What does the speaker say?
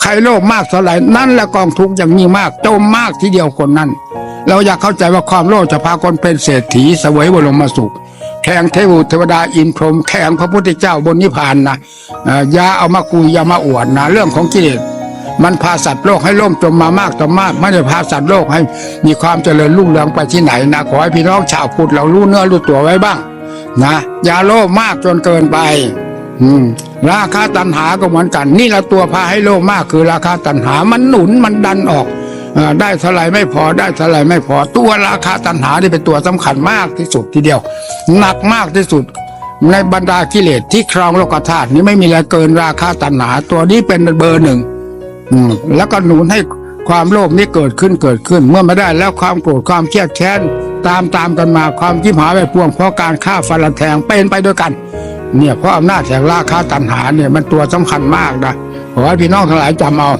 ใครโลภมากเท่าไหร่นั่นแหละกองทุกอย่างนี้มากจมมากทีเดียวคนนั้น เราอยากเข้าใจว่าความโลภจะพาคนเป็นเศรษฐีเสวยบรมสุขแข่งเทวเทวดาอินพรหมแข่งพระพุทธเจ้าบนนิพพานนะเอ่ออย่าเอามาคุยอย่ามาอวดนะเรื่องของกิเลสมันพาสัตว์โลกให้ล่มจมมามากต่อมาก ไม่ได้พาสัตว์โลกให้มีความเจริญรุ่งเรืองไปที่ไหนนะขอให้พี่น้องชาวพุทธเรารู้เนื้อรู้ตัวไว้บ้าง นะอย่าโลภมากจนเกินไป อืมราคาตันหาก็เหมือนกัน นี่ละตัวพาให้โลภมากคือราคาตันหามันหนุนมันดันออกอได้เท่าไรไม่พอได้เท่าไรไม่พอ ตัวราคาตันหานี่เป็นตัวสำคัญมากที่สุดทีเดียว หนักมากที่สุดในบรรดากิเลสที่ครองโลกธาตุนี้ไม่มีอะไรเกินราคาตันหา ตัวนี้เป็นเบอร์หนึ่งแล้วก็หนุนให้ความโลภนี้เกิดขึ้นเกิดขึ้น เมื่อไม่ได้แล้วความโกรธความเครียดแค้นตามตามกันมาความจิ้มหาไปพวงเพราะการฆ่าฟันละแทงเป็นไปด้วยกัน เนี่ยเพราะอำนาจแห่งราคาตันหาเนี่ยมันตัวสำคัญมากนะขอให้พี่น้องทั้งหลายจำเอา